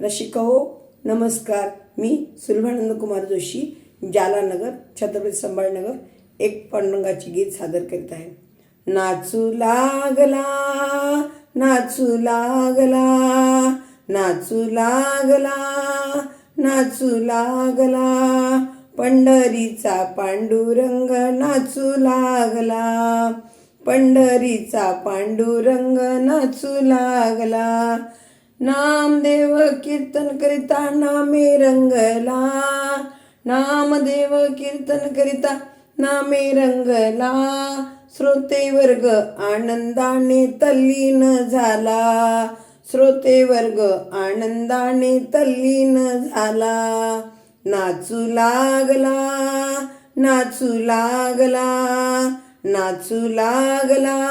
रसिका हो नमस्कार. मी सुलभानंद कुमार जोशी जालानगर छत्रपती संभाळनगर एक पांडुरंगाची गीत सादर करीत आहे. नाचू लागला नाचू लागला नाचू लागला नाचू लागला. पंढरीचा पांडुरंग नाचू लागला पंढरीचा पांडुरंग नाचू लागला. नामदेव कीर्तन करिता नामे रंगला. नामदेव कीर्तन करिता नामे रंगला. श्रोते वर्ग आनंदाने तल्लीन झाला. श्रोते वर्ग आनंदाने तल्लीन झाला. नाचू लागला नाचू लागला नाचू लागला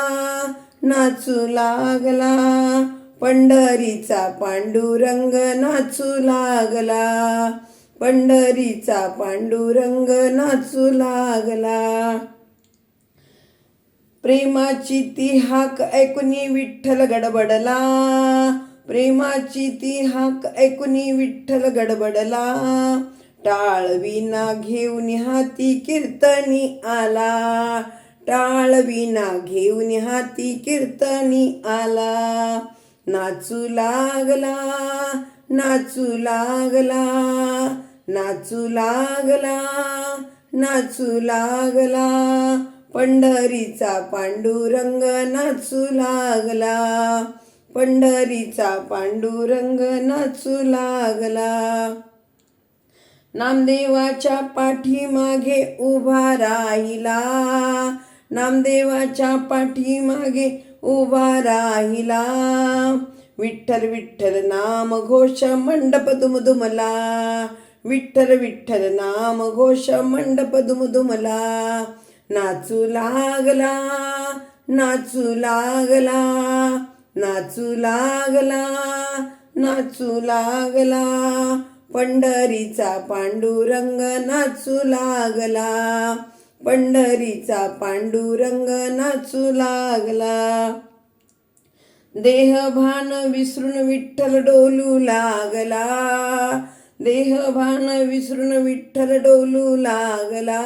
नाचू लागला. पंढरीचा पांडुरंग नाचू लागला. पंढरीचा पांडुरंग नाचू लागला. प्रेमाची ती हाक ऐकुनी विठ्ठल गडबडला. प्रेमाची ती हाक ऐकुनी विठ्ठल गडबडला. टाळविना घेऊन हाती कीर्तनी आला. टाळविना घेऊन हाती कीर्तनी आला. नाचू लागला नाचू लागला नाचू लागला नाचू लागला. पंढरीचा पांडुरंग नाचू लागला पंढरीचा पांडुरंग नाचू लागला. नामदेवाच्या पाठीमागे उभा राहिला नामदेवाच्या पाठीमागे उभा राहिला. विठ्ठल विठ्ठल नाम घोष मंडप दुमदुमला. विठ्ठल विठ्ठल नाम घोष मंडप दुमदुमला. नाचू लागला नाचू लागला नाचू लागला नाचू लागला. पंढरीचा पांडुरंग नाचू लागला. पंढरीचा पांडुरंग नाचू लागला. देहभान विसरून विठ्ठल डोलू लागला. देहभान विसरून विठ्ठल डोलू लागला.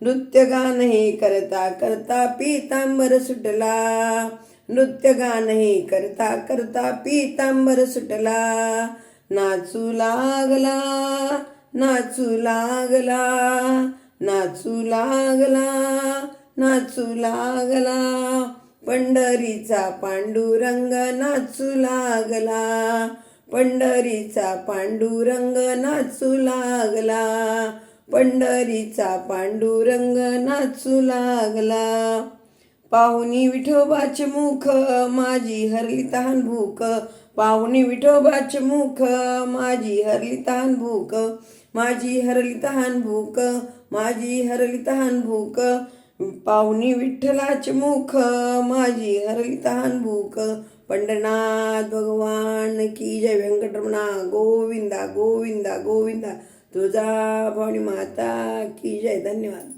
नृत्य गान हे करता करता पीतांबर सुटला. नृत्य गान हे करता करता पीतांबर सुटला. नाचू लागला नाचू लागला. नाचू लागला नाचू लागला. पंढरीचा पांडुरंग नाचू लागला. पंढरीचा पांडुरंग नाचू लागला. पंढरीचा पांडुरंग नाचू लागला. पाहुणी विठोबाचे मुख माझी हरली तहान भूक. पाहुणी विठोबाचे मुख माझी हरली तहान भूक. माझी हरली तहान भूक माझी हरली तहान भूक पाहुणी विठ्ठलाचे मुख माझी हरली तहान भूक. पंढरनाथ भगवान की जय व्यंकटरमणा गोविंदा गोविंदा गोविंदा. तुझा भवानी माता की जय. धन्यवाद.